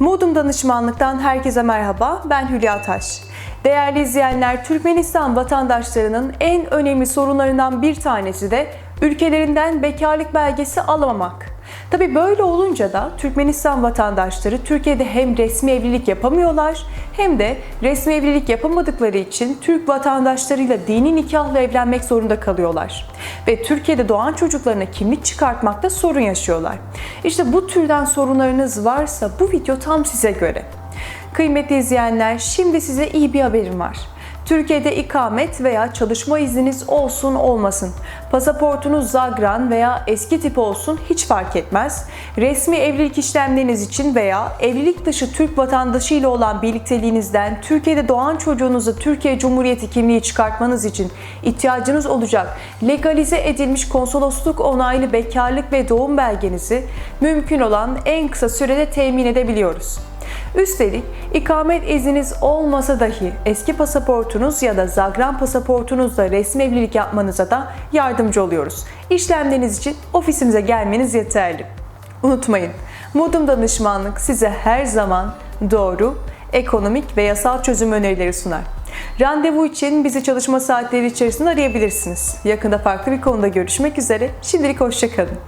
Modum Danışmanlık'tan herkese merhaba. Ben Hülya Taş. Değerli izleyenler, Türkmenistan vatandaşlarının en önemli sorunlarından bir tanesi de ülkelerinden bekarlık belgesi alamamak. Tabi böyle olunca da Türkmenistan vatandaşları Türkiye'de hem resmi evlilik yapamıyorlar hem de resmi evlilik yapamadıkları için Türk vatandaşlarıyla dini nikahla evlenmek zorunda kalıyorlar. Ve Türkiye'de doğan çocuklarına kimlik çıkartmakta sorun yaşıyorlar. İşte bu türden sorunlarınız varsa bu video tam size göre. Kıymetli izleyenler, şimdi size iyi bir haberim var. Türkiye'de ikamet veya çalışma izniniz olsun olmasın. Pasaportunuz Zagran veya eski tip olsun hiç fark etmez. Resmi evlilik işlemleriniz için veya evlilik dışı Türk vatandaşı ile olan birlikteliğinizden Türkiye'de doğan çocuğunuzu Türkiye Cumhuriyeti kimliği çıkartmanız için ihtiyacınız olacak legalize edilmiş konsolosluk onaylı bekarlık ve doğum belgenizi mümkün olan en kısa sürede temin edebiliyoruz. Üstelik ikamet izniniz olmasa dahi eski pasaportunuz ya da Zagran pasaportunuzla resmi evlilik yapmanıza da yardımcı oluyoruz. İşlemleriniz için ofisimize gelmeniz yeterli. Unutmayın, Modum Danışmanlık size her zaman doğru, ekonomik ve yasal çözüm önerileri sunar. Randevu için bizi çalışma saatleri içerisinde arayabilirsiniz. Yakında farklı bir konuda görüşmek üzere. Şimdilik hoşçakalın.